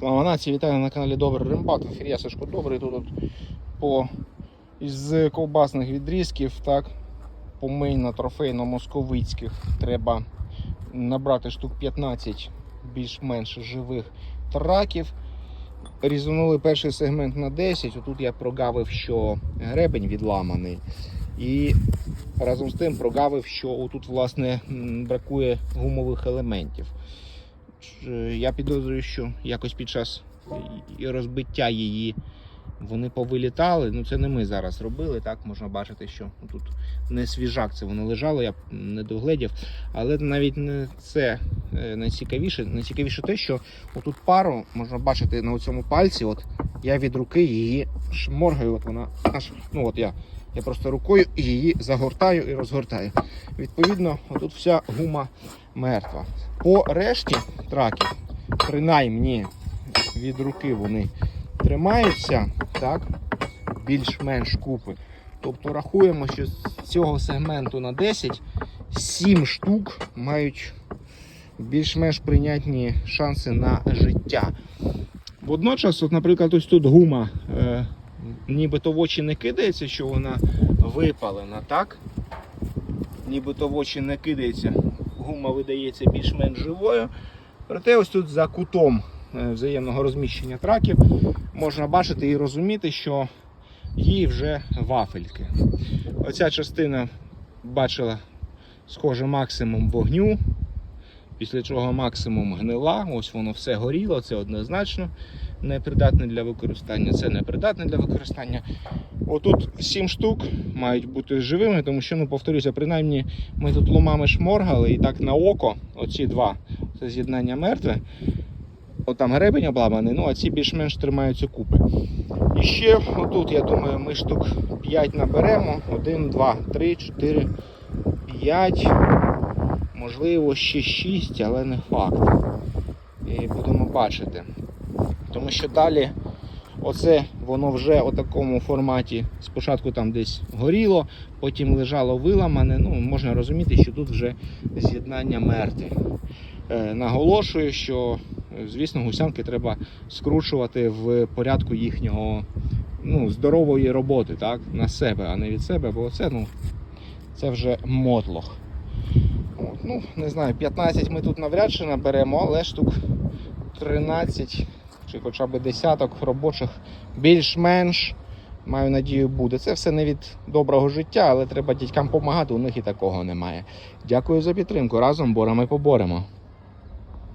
Слава нації, вітаю на каналі Добрий Римбат. В ефірі Сашко Добрий. Тут от по із ковбасних відрізків, так, помийно трофейно-московицьких треба набрати штук 15 більш-менш живих траків. Різанули перший сегмент на 10. Отут я прогавив, що гребень відламаний. І разом з тим прогавив, що отут, власне, бракує гумових елементів. Ч- Я підозрюю, що якось під час розбиття її вони повилітали. Ну це не ми зараз робили. Так можна бачити, що тут не свіжак, це воно лежало, я не догледів. Але навіть не це е, найцікавіше. Найцікавіше те, що отут пару можна бачити на цьому пальці. От я від руки її шморгаю. От вона аж ну от я. Я просто рукою її загортаю і розгортаю. Відповідно, отут вся гума мертва. По решті траків, принаймні від руки вони тримаються, так, більш-менш купи. Тобто рахуємо, що з цього сегменту на 10 7 штук мають більш-менш прийнятні шанси на життя. Водночас, от, наприклад, ось тут гума е, нібито в очі не кидається, що вона випалена, так? Нібито в очі не кидається, гума видається більш-менш живою. Проте ось тут за кутом е, взаємного розміщення траків можна бачити і розуміти, що їй вже вафельки. Оця частина бачила схоже максимум вогню, після чого максимум гнила. Ось воно все горіло, це однозначно непридатне для використання, це непридатне для використання. Отут 7 штук мають бути живими, тому що, ну, повторюся, принаймні ми тут ломами шморгали і так на око, оці два, це з'єднання мертве. Там гребень обламаний, ну а ці більш-менш тримаються купи. І ще отут, я думаю, ми штук 5 наберемо. 1, 2, 3, 4, 5, можливо, ще 6, але не факт. І будемо бачити. Тому що далі оце воно вже у такому форматі спочатку там десь горіло, потім лежало виламане. Ну, можна розуміти, що тут вже з'єднання мертві. Е, наголошую, що, звісно, гусянки треба скручувати в порядку їхнього ну, здорової роботи так, на себе, а не від себе, бо це, ну, це вже мотлох. От, ну, не знаю, 15 ми тут навряд чи наберемо, але штук 13 чи хоча б десяток робочих більш-менш, маю надію, буде. Це все не від доброго життя, але треба дітькам допомагати, у них і такого немає. Дякую за підтримку. Разом боремо і поборемо.